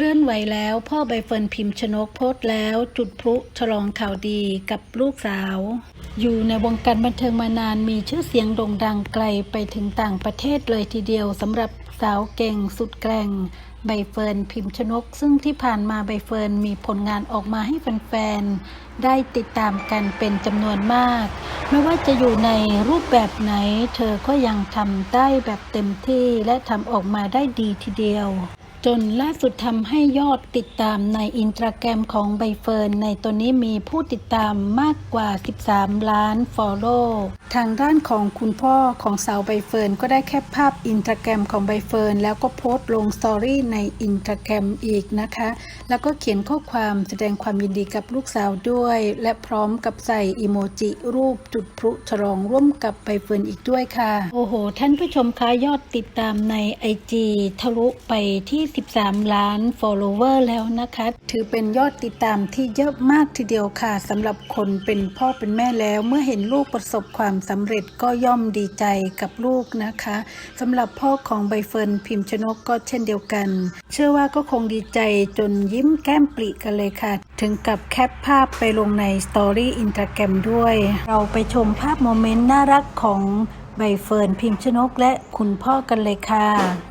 ลื่อนไหวแล้ว พ่อใบเฟิร์นพิมพ์ชนกโพสต์แล้ว จุดพลุฉลองข่าวดีกับลูกสาว อยู่ในวงการบันเทิงมานานมีชื่อเสียงโด่งดังไกลไปถึงต่างประเทศเลยทีเดียวสำหรับสาวเก่งสุดแกร่งใบเฟิร์นพิมพ์ชนก ซึ่งที่ผ่านมาใบเฟิร์นมีผลงานออกมาให้แฟนๆ ได้ติดตามกันเป็นจำนวนมาก ไม่ว่าจะอยู่ในรูปแบบไหน เธอก็ยังทำได้แบบเต็มที่และทำออกมาได้ดีทีเดียว จนล่าสุดทำให้ยอดติดตามในอินสตาแกรมของใบเฟิร์นในตัวนี้มีผู้ติดตามมากกว่า 13 ล้านฟอลโล่ทางด้านของคุณพ่อของสาวใบเฟิร์นก็ได้แคปภาพอินสตาแกรมของใบเฟิร์นแล้วก็โพสต์ลงสตอรี่ในอินสตาแกรมอีกนะคะ แล้วก็เขียนข้อความแสดงความยินดีกับลูกสาวด้วย และพร้อมกับใส่อีโมจิรูปจุดพลุฉลองร่วมกับใบเฟิร์นอีกด้วยค่ะ โอ้โห ท่านผู้ชมคะยอดติดตามใน IG ทะลุไปที่13 ล้าน follower แล้วนะคะ ถือเป็นยอดติดตามที่เยอะมากทีเดียวค่ะสำหรับคนเป็นพ่อเป็นแม่แล้ว เมื่อเห็นลูกประสบความสำเร็จก็ย่อมดีใจกับลูกนะคะสำหรับพ่อของใบเฟิร์นพิมพ์ชนกก็เช่นเดียวกัน เชื่อว่าก็คงดีใจจนยิ้มแก้มปริกันเลยค่ะ ถึงกับแคปภาพไปลงในสตอรี่อินสตาแกรมด้วย เราไปชมภาพโมเมนต์น่ารักของใบเฟิร์นพิมพ์ชนกและคุณพ่อกันเลยค่ะ